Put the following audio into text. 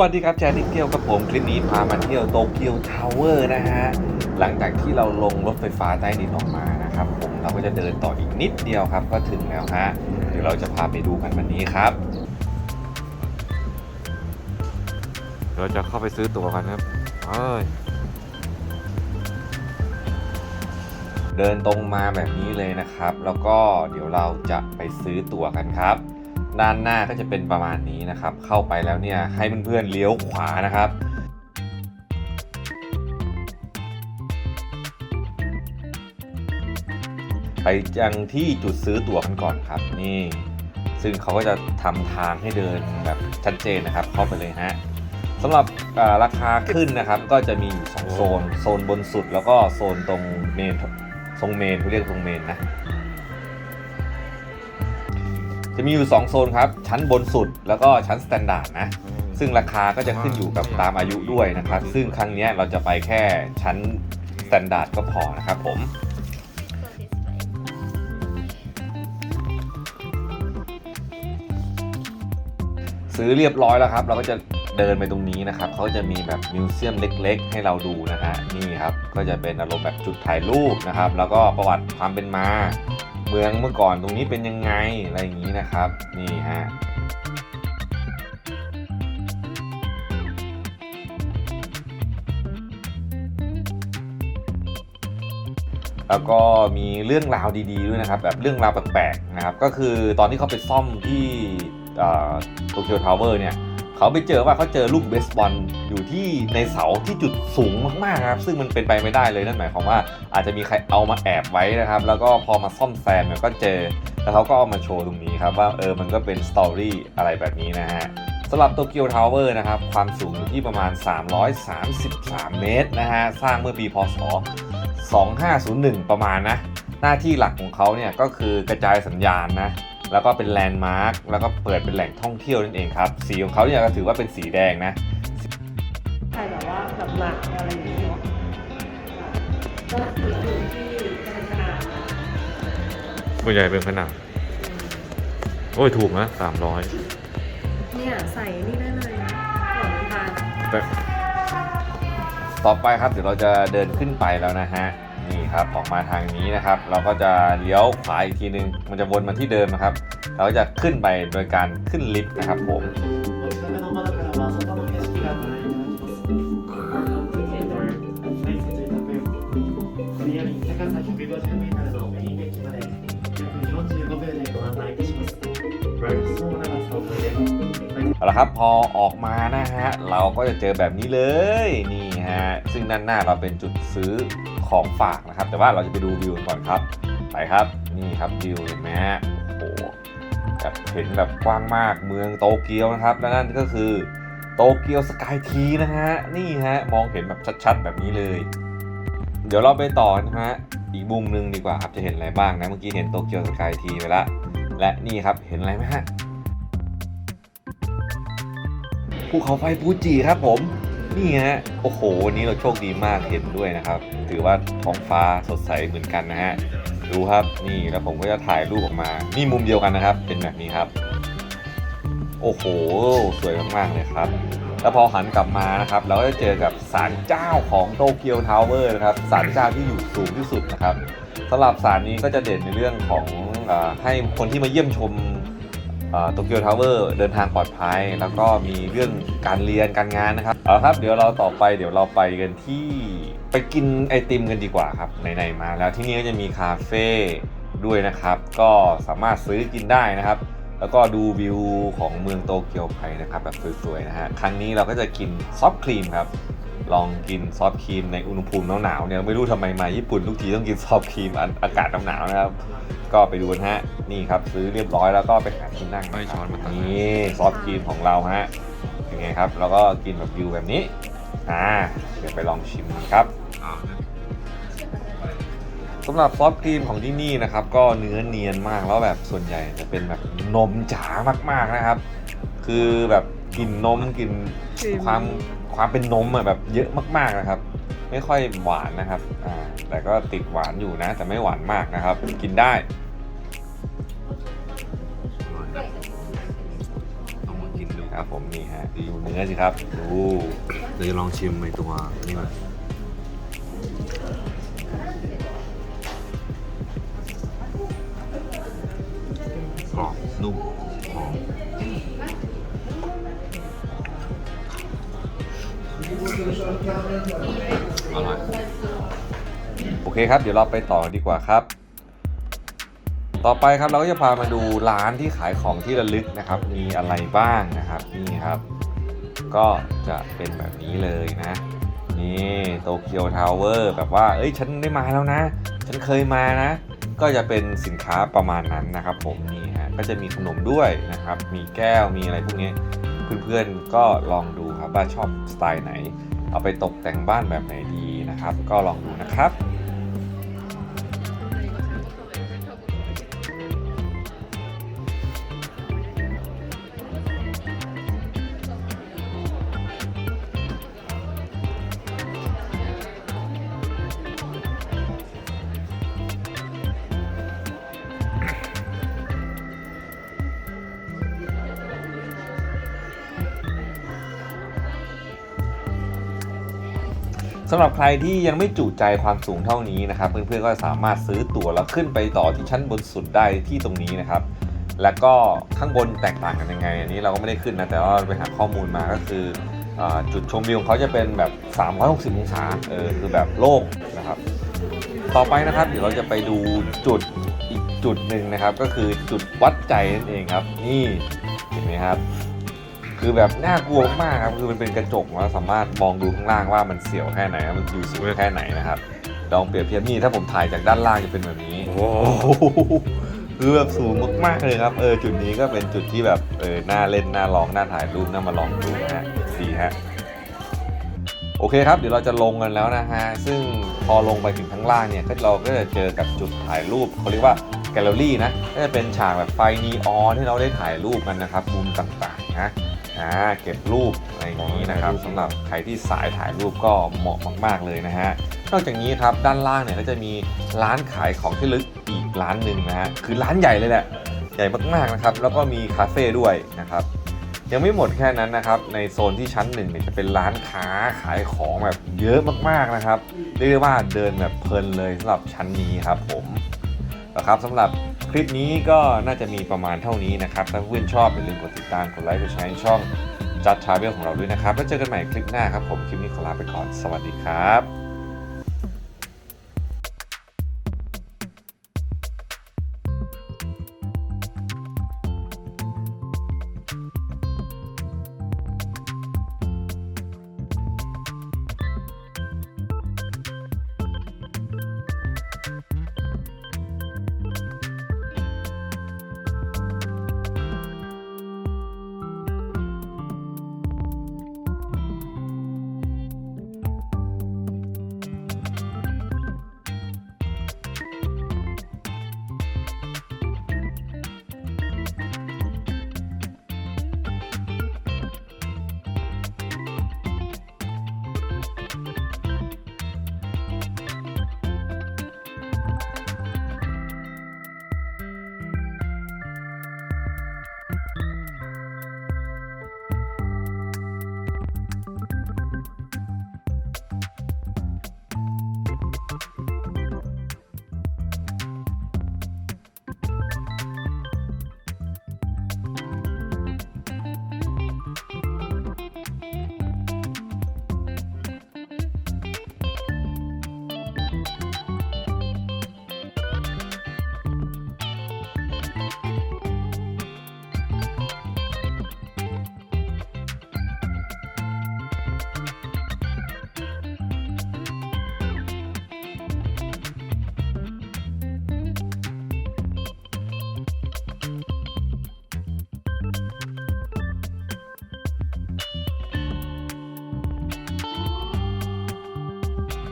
วัสดีครับแจนิเที่ยวกับผมคลิปนี้พามาเที่ยวโตเกียวทาวเวอร์นะฮะหลังจากที่เราลงรถไฟฟ้าใต้ดินออกมานะครับผมเราก็จะเดินต่ออีกนิดเดียวครับ ก็ถึงแล้วฮะเดี๋ยวเราจะพาไปดูกันวันนี้ครับ เราจะเข้าไปซื้อตั๋วกันครับเอ้ยเดินตรงมาแบบนี้เลยนะครับ แล้วก็เดี๋ยวเราจะไปซื้อตั๋วกันครับ ด้านหน้าก็จะเป็นประมาณนี้นะครับ เข้าไปแล้วเนี่ยให้เพื่อนๆเลี้ยวขวานะครับไปยังที่จุดซื้อตั๋วกันก่อนครับนี่ ซึ่งเขาก็จะทำทางให้เดินแบบชัดเจนนะครับ เข้าไปเลยฮะสำหรับราคาขึ้นนะครับ ก็จะมีอยู่สองโซน โซนบนสุดแล้วก็โซนตรงเมนทรงเมนเขาเรียกทรงเมนนะ จะมีอยู่ 2 โซนครับ ชั้นบนสุดแล้วก็ชั้นสแตนดาร์ดนะ ซึ่งราคาก็จะขึ้นอยู่กับตามอายุด้วยนะครับ ซึ่งครั้งเนี้ยเราจะไปแค่ชั้นสแตนดาร์ดก็พอนะครับผมซื้อเรียบร้อยแล้วครับ เราก็จะเดินไปตรงนี้นะครับเขาจะมีแบบมิวเซียมเล็ก ๆ ให้เราดูนะฮะนี่ครับก็จะเป็นอารมณ์แบบจุดถ่ายรูปนะครับ แล้วก็ประวัติความเป็นมา เมืองเมื่อก่อนตรงนี้เป็นยังไงอะไรอย่างนี้นะครับ นี่ฮะแล้วก็มีเรื่องราวดีๆด้วยนะครับ แบบเรื่องราวแปลกๆนะครับ ก็คือตอนที่เขาไปซ่อมที่โตเกียวทาวเวอร์เนี่ย เขาไปเจอว่าเขาเจอลูกเบสบอลอยู่ที่ในเสาที่จุดสูงมากๆครับซึ่งมันเป็นไปไม่ได้เลยนั่นหมายความว่าอาจจะมีใครเอามาแอบไว้นะครับ แล้วก็พอมาซ่อมแซมเนี่ยก็เจอ แล้วเขาก็เอามาโชว์ตรงนี้ครับว่าเออมันก็เป็นสตอรี่อะไรแบบนี้นะฮะสำหรับโตเกียวทาวเวอร์นะครับ ความสูงอยู่ที่ประมาณ 333 เมตรนะฮะ สร้างเมื่อปีพศ 2501 ประมาณนะ หน้าที่หลักของเขาเนี่ยก็คือกระจายสัญญาณนะ แล้วก็เป็นแลนด์มาร์คแล้วก็เปิดเป็นแหล่งท่องเที่ยวนั่นเองครับ สีของเขาเนี่ยก็ถือว่าเป็นสีแดงนะใช่แบบว่าแบบหนักอะไรอย่างนี้เนาะก็คืออยู่ที่เป็นขนาดนะส่วนใหญ่เป็นขนาดโอ้ยถูกนะ300เนี่ยใส่นี่ได้เลยนะก่อนทานแต่ต่อไปครับเดี๋ยวเราจะเดินขึ้นไปแล้วนะฮะ ครับออกมาทางนี้นะครับ เราก็จะเลี้ยวขวาอีกทีนึง มันจะวนมาที่เดิมนะครับ เราจะขึ้นไปโดยการขึ้นลิฟต์นะครับผมเอาละครับพอออกมานะฮะ เราก็จะเจอแบบนี้เลย นี่ฮะ ซึ่งด้านหน้าเราเป็นจุดซื้อ ของฝากนะครับ แต่ว่าเราจะไปดูวิวกันก่อนครับ ไปครับนี่ครับวิวเห็นไหมโอ้โหแบบเห็นแบบกว้างมากเมืองโตเกียวนะครับและนั่นก็คือโตเกียวสกายทีนะฮะนี่ฮะมองเห็นแบบชัดๆ แบบนี้เลย เดี๋ยวเราไปต่อนะฮะอีกมุมหนึงดีกว่าครับจะเห็นอะไรบ้างนะเมื่อกี้เห็นโตเกียวสกายทีไปละและนี่ครับเห็นอะไรไหมฮะภูเขาไฟฟูจิครับผม นี่ฮะ โอ้โห วันนี้เราโชคดีมากเห็นด้วยนะครับ ถือว่าท้องฟ้าสดใสเหมือนกันนะฮะ ดูครับ นี่แล้วผมก็จะถ่ายรูปออกมา นี่มุมเดียวกันนะครับ เป็นแบบนี้ครับ โอ้โห สวยมากๆเลยครับ แล้วพอหันกลับมานะครับ เราก็จะเจอกับศาลเจ้าของโตเกียวทาวเวอร์นะครับ ศาลเจ้าที่อยู่สูงที่สุดนะครับสำหรับศาลนี้ก็จะเด่นในเรื่องของอให้คนที่มาเยี่ยมชม โตเกียวทาวเวอร์เดินทางปลอดภัย แล้วก็มีเรื่องการเรียนการงานนะครับ เอาครับ เดี๋ยวเราต่อไปเดี๋ยวเราไปกันที่ไปกินไอติมกันดีกว่าครับไหนๆมาแล้วที่นี่ก็จะมีคาเฟ่ด้วยนะครับ ก็สามารถซื้อกินได้นะครับ แล้วก็ดูวิวของเมืองโตเกียวไปนะครับ แบบสวยๆนะฮะครั้งนี้เราก็จะกินซอฟต์ครีมครับ ลองกินซอฟต์ครีมในอุณหภูมิหนาวๆเนี่ยไม่รู้ทำไมมาญี่ปุ่นทุกทีต้องกินซอฟต์ครีมอันอากาศหนาวๆนะครับ ก็ไปดูกันฮะนี่ครับซื้อเรียบร้อยแล้วก็ไปหาที่นั่งะครับไม่ช้อนมาตั้งนี่ซอฟต์ครีมของเราฮะเป็นไงครับ แล้วก็กินแบบวิวแบบนี้อ่าเดี๋ยวไปลองชิมกันครับสำหรับซอฟต์ครีมของที่นี่นะครับ ก็เนื้อเนียนมากแล้วแบบส่วนใหญ่จะเป็นแบบนมจ๋ามากๆนะครับ คือแบบ กลิ่นนมกลิ่น ความความเป็นนมอะแบบเยอะมากๆนะครับ ไม่ค่อยหวานนะครับอ่าแต่ก็ติดหวานอยู่นะ แต่ไม่หวานมากนะครับ กินได้ ต้องมากินดูครับผผมนี่ฮะดูเนื้อสิครับดูเดี๋ยวจะลองชิมในตัวนี่ก่อนกรอบนุ่มหอม อร่อยโอเคครับ เดี๋ยวเราไปต่อดีกว่าครับ ต่อไปครับเราก็จะพามาดูร้านที่ขายของที่ระลึกนะครับ มีอะไรบ้างนะครับนี่ครับ ก็จะเป็นแบบนี้เลยนะ นี่โตเกียวทาวเวอร์แบบว่า เอ้ยฉันได้มาแล้วนะ ฉันเคยมานะ ก็จะเป็นสินค้าประมาณนั้นนะครับผมนี่ฮะก็จะมีขนมด้วยนะครับ มีแก้วมีอะไรพวกนี้เพื่อนๆก็ลองดู ครับว่าชอบสไตล์ไหน เอาไปตกแต่งบ้านแบบไหนดีนะครับ ก็ลองดูนะครับ สำหรับใครที่ยังไม่จุใจความสูงเท่านี้นะครับ เพื่อนๆก็สามารถซื้อตั๋วแล้วขึ้นไปต่อที่ชั้นบนสุดได้ที่ตรงนี้นะครับ แล้วก็ข้างบนแตกต่างกันยังไง อันนี้เราก็ไม่ได้ขึ้นนะแต่ว่าไปหาข้อมูลมาก็คือจุดชมวิวของเขาจะเป็นแบบ 360 องศาเออคือแบบโล่งนะครับ ต่อไปนะครับเดี๋ยวเราจะไปดูจุดอีกจุดหนึ่งนะครับ ก็คือจุดวัดใจนั่นเองครับ นี่เห็นไหมครับ คือแบบน่ากลัวมากครับคือมันเป็นกระจกแล้วสามารถมองดูข้างล่างว่ามันเสียวแค่ไหนมันอยู่สูงแค่ไหนนะครับลองเปรียบเทียบนี่ถ้าผมถ่ายจากด้านล่างจะเป็นแบบนี้โอ้โหคือแบบสูงมากๆเลยครับเออจุดนี้ก็เป็นจุดที่แบบเออน่าเล่นน่าลองน่าถ่ายรูปน่ามาลองดูนะฮะดีฮะโอเคครับเดี๋ยวเราจะลงกันแล้วนะฮะซึ่งพอลงไปถึงข้างล่างเนี่ยก็เราก็จะเจอกับจุดถ่ายรูปเขาเรียกว่าแกลเลอรี่นะก็จะเป็นฉากแบบไฟนีออนที่เราได้ถ่ายรูปกันนะครับมุมต่างๆนะ อ่าเก็บรูปอะไรอย่างนี้นะครับสำหรับใครที่สายถ่ายรูปก็เหมาะมากๆเลยนะฮะนอกจากนี้ครับด้านล่างเนี่ยก็จะมีร้านขายของที่ลึกอีกร้านหนึ่งนะฮะคือร้านใหญ่เลยแหละใหญ่มากๆนะครับแล้วก็มีคาเฟ่ด้วยนะครับยังไม่หมดแค่นั้นนะครับ ในโซนที่ชั้นหนึ่งเนี่ยจะเป็นร้านค้าขายของแบบเยอะมากๆนะครับเรียกได้ว่าเดินแบบเพลินเลยสำหรับชั้นนี้ครับผมนะครับสำหรับค ลิปนี้ก็น่าจะมีประมาณเท่านี้นะครับ ถ้าเพื่อนชอบอย่าลืมกดติดตามกดไลค์กดแชร์ช่องจัดทราเวลของเราด้วยนะครับ แล้วเจอกันใหม่คลิปหน้าครับผม คลิปนี้ขอลาไปก่อน สวัสดีครับ